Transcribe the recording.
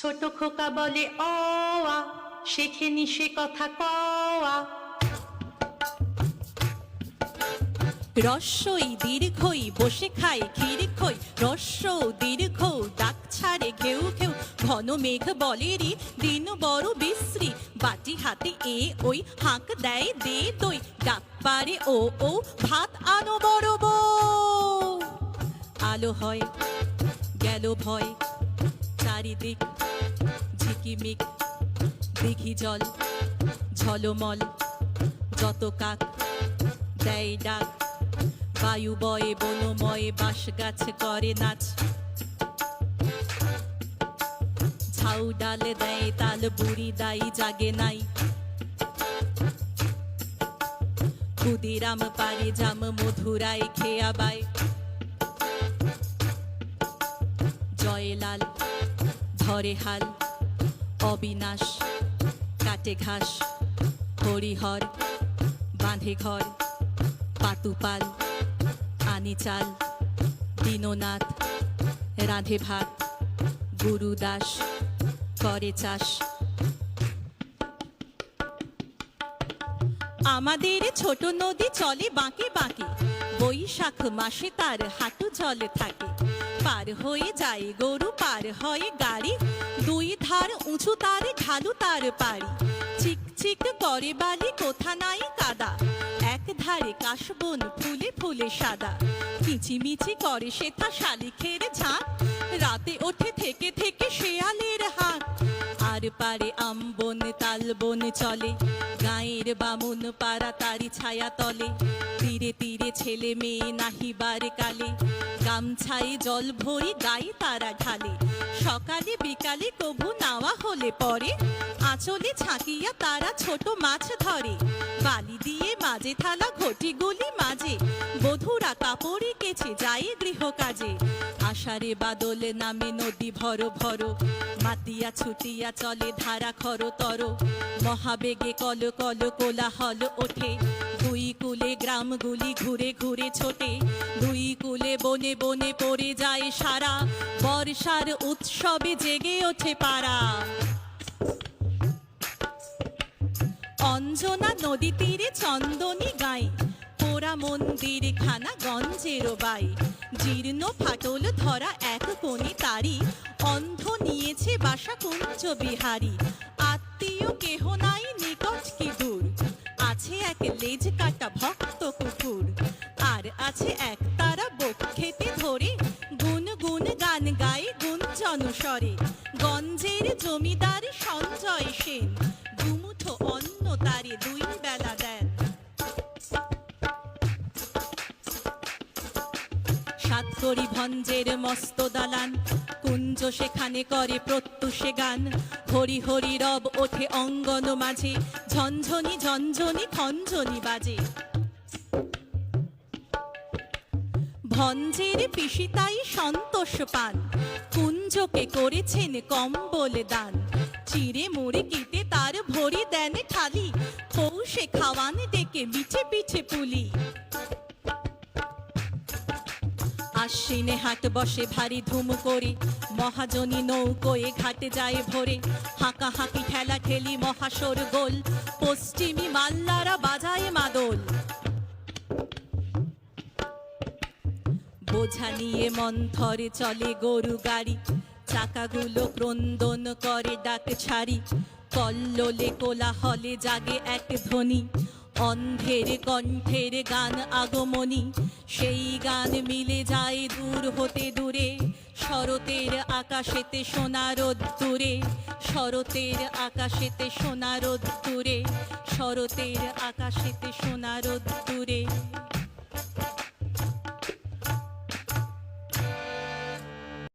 ছোট খোকা বলে অ আ শেখেনি সে কথা কওয়া। রস্যই দীর্ঘই, বসে খাই খই। রস্য দীর্ঘ, ডাক ছাড়ে ঘেউ ঘেউ। ঘন মেঘ বলেরি দিন বড় বিশ্রী। বাটি হাতে এ ওই, হাঁক দেয় দে দই। ডাক পারে ও ও, ভাত আনো বড় বউ। আলো হয়, গেল ভয়, চারিদিক ঝিকিমিক দিঘি জল, ঝলমল, যত কাক দেয় ডাক। বায়ু বয়ে, বনময়ে, বাঁশ গাছ করে নাচ। ঝাউ ডাল দেয়, তাল বুড়ি দাই জাগে নাই। ক্ষুদিরাম পারে জাম মধুরাই খেয়া বায়। জয়লাল ধরে হাল অবিনাশ, কাটে ঘাস, হরিহর, বাঁধে ঘর পাতুপাল আনি চাল দীননাথ, রাধে ভাত, গুরুদাস, করে চাষ। আমাদের ছোট নদী চলে বাঁকে বাঁকে, বৈশাখ মাসে তার হাঁটু জলে থাকে। পার হয়ে যায়, গরু পার হয় গাড়ি। দুই ধার উঁচু তার, ঢালু তার পাড়ি। চিক চিক করে বালি, কোথা নাই কাদা। এক ধারে কাশবন ফুলে ফুলে সাদা। কিচিমিচি করে সেথা শালিখের ঝাঁক রাতে ওঠে থেকে থেকে শেয়ালের হাঁক। আর পারে আমবন তালবন চলে। গায়ের বামুন পাড়া তারি ছায়া তলে। তীরে তীরে ছেলে মেয়ে নাহিবার কালে। গামছায় জল ভরি গাই তারা ঢালে। সকালে বিকালে কভু নাওয়া হলে পরে। আঁচলে ছাঁকিয়া তারা ছোট মাছ ধরে। বালি দিয়ে মাঝে থালা ঘটিগুলি মাঝে, বধুরা কাপড়ে কেছে যায় গৃহ কাজে আষাঢ়ে বাদল নামে নদী ভর ভর, মাতিয়া ছুটিয়া চলে ধারা খর তর। মহাবেগে কল কল কোলাহল ওঠে, দুই কুলে গ্রামগুলি ঘুরে ঘুরে ছোটে। দুই কুলে বনে বনে পড়ে যায় সারা, বর্ষার উৎসবে জেগে ওঠে পাড়া। অঞ্জনা নদী তীরে চন্দনী গাই। পোড়া মন্দির খানা গঞ্জের বাই। জীর্ণ ফাটল ধরা এক কোণে তারি। অন্ধ নিয়েছে বাসা কুঞ্জ বিহারী। আত্মীয় কেহ নাই, নিকট কি দূর? আছে এক লেজ কাটা ভক্ত কুকুর। আর আছে এক তারা বক খেতে ধরে। গুন গুন গান গায়ে গুঞ্জন স্বরে। গঞ্জের জমিদার সাতকড়ি ভঞ্জের মস্ত দালান, কুঞ্জ সেখানে করে প্রত্যুষে গান। হরি হরি রব ওঠে অঙ্গন মাঝে, ঝনঝনি ঝনঝনি খঞ্জনি বাজে। ভঞ্জের পিসিতাই সন্তোষ পান, কুঞ্জকে করেছেন কম্বল দান। চিড়ে মুড়ে কেটে তার ভরি দেন খালি। পৌষে খাওয়ান ডেকে মিছে পিছে পুলি। আশ্বিনে হাট বসে ভারী ধুম করে, মহাজনী নৌকোয়ে ঘাটে যায় ভোরে। হাঁকা হাঁকি ঠেলা ঠেলি মহাসর গোল, পশ্চিমী মাল্লারা বাজায় মাদল। বোঝা নিয়ে মন্থরে চলে গরু গাড়ি চাকাগুলো ক্রন্দন করে ডাক ছাড়ি। কল্লোলে কোলাহলে জাগে এক ধ্বনি। অন্ধের কণ্ঠের গান আগমনী। সেই গান মিলে যায় দূর হতে দূরে। শরতের আকাশেতে সোনার দূরে। শরতের আকাশেতে সোনার দূরে। শরতের আকাশেতে সোনার দূরে।